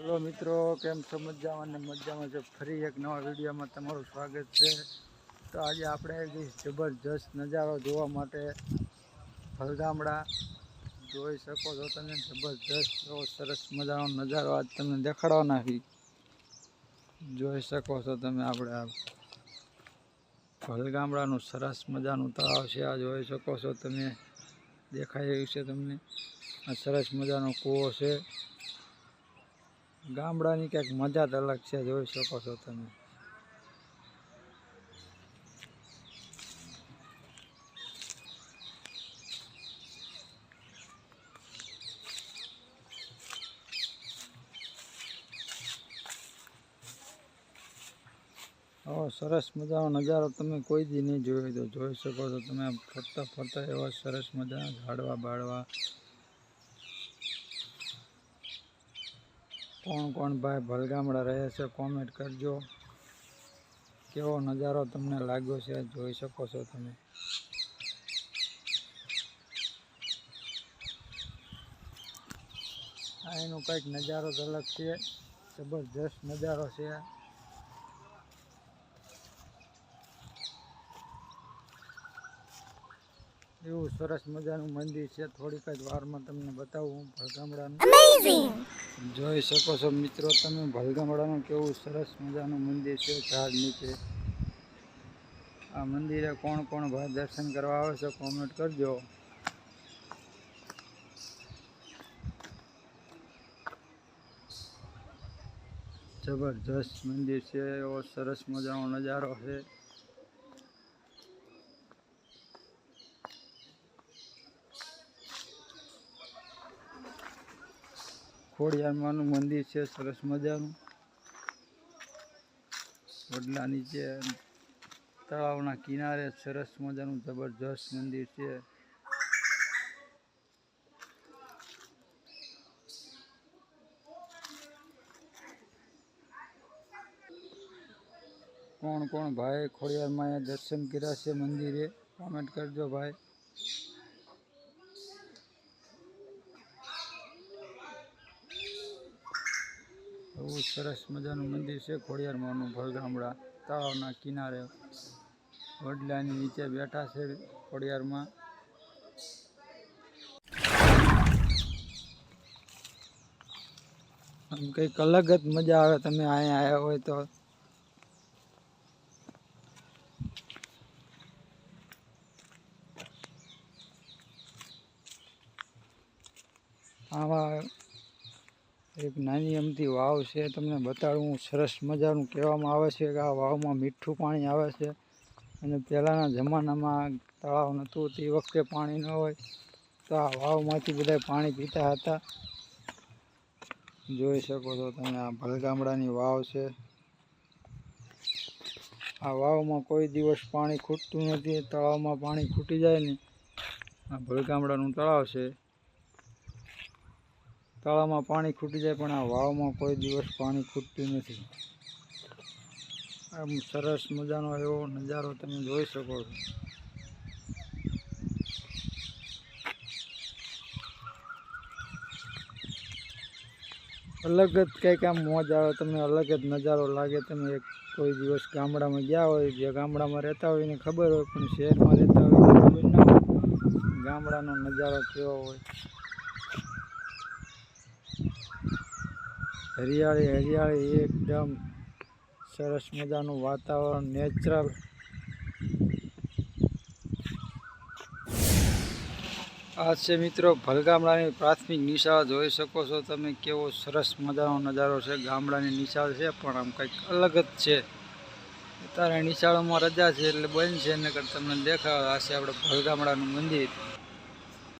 Hello મિત્રો, કેમ છો? મજામાં અને મજામાં છે? ફરી એક નવા વિડીયોમાં તમારું સ્વાગત છે. તો આજે આપણે જબરજસ્ત નજારો જોવા માટે ફલગામડા જોઈ શકો છો તમે. જબરજસ્ત એવો સરસ મજાનો નજારો આજ તમને દેખાડવાના છે જોઈ શકો છો તમે આપણે આ ફલગામડાનું સરસ મજાનું તળાવ છે. આ જોઈ શકો છો તમે. દેખાઈ રહ્યું છે તમને. આ સરસ મજાનો કૂવો છે. ગામડાની ક્યાંક મજા જ અલગ છે, જોઈ શકો છો તમે. આવો સરસ મજાનો નજારો તમે કોઈ દી નહીં જોયો તો જોઈ શકો છો તમે. ફરતા ફરતા એવા સરસ મજાના ઝાડવા બાળવા. કોણ કોણ ભાઈ ભલગામડા રહે છે કોમેન્ટ કરજો. કેવો નજારો તમને લાગ્યો છે, જોઈ શકો છો તમે. આ એનો કંઈક નજારો જ અલગ છે, જબરજસ્ત નજારો છે. એવું સરસ મજાનું મંદિર છે. થોડીક જ વારમાં તમને બતાવું ભલગામડાનું. જોઈ શકો છો મિત્રો તમે ભલગામડાનું કેવું સરસ મજાનું મંદિર છે ઝાડ નીચે. આ મંદિરે કોણ કોણ ભાઈ દર્શન કરવા આવે છે કોમેન્ટ કરજો. જબરજસ્ત મંદિર છે. એવો સરસ મજાનો નજારો છે. ખોડિયારમાંનું મંદિર છે, સરસ મજાનું. વડલા નીચે તળાવના કિનારે સરસ મજાનું જબરજસ્ત મંદિર છે. કોણ કોણ ભાઈ ખોડિયારમાં દર્શન કર્યા છે મંદિરે? કોમેન્ટ કરજો ભાઈ. બહુ સરસ મજાનું મંદિર છે. ખોડિયારમાંનું ભલગામડા તળાવના કિનારે વડલાની નીચે બેઠા છે ખોડિયારમાં. આમ કંઈક અલગ જ મજા આવે તમે અહીંયા આવ્યા હોય તો. આવા એક નાની અમથી વાવ છે, તમને બતાડું. સરસ મજાનું કહેવામાં આવે છે કે આ વાવમાં મીઠું પાણી આવે છે. અને પહેલાંના જમાનામાં તળાવ નહોતું, તે વખતે પાણી ન હોય. તો આ વાવમાંથી બધા પાણી પીતા હતા. જોઈ શકો છો તમે, આ ભલગામડાની વાવ છે. આ વાવમાં કોઈ દિવસ પાણી ખૂટતું નથી, તળાવમાં પાણી ખૂટી જાય ને. આ ભલગામડાનું તળાવ છે. તળાવમાં પાણી ખૂટી જાય, પણ આ વાવમાં કોઈ દિવસ પાણી ખૂટતું નથી. આમ સરસ મજાનો એવો નજારો તમે જોઈ શકો છો. અલગ જ કંઈક આમ મોજ આવે, તમને અલગ જ નજારો લાગે. તમે કોઈ દિવસ ગામડામાં ગયા હોય, જે ગામડામાં રહેતા હોય એને ખબર હોય, પણ શહેરમાં રહેતા હોય ખબર ના હોય. ગામડાનો નજારો કેવો હોય. હરિયાળી હરિયાળી એકદમ સરસ મજાનું વાતાવરણ નેચરલ આ છે મિત્રો ભલગામડાની પ્રાથમિક નિશાળ, જોઈ શકો છો તમે કેવો સરસ મજાનો નજારો છે. ગામડાની નિશાળ છે, પણ આમ કંઈક અલગ જ છે. અત્યારે નિશાળોમાં રજા છે એટલે બંધ છે નકર તમને દેખાવ આ આપણે ભલગામડાનું મંદિર.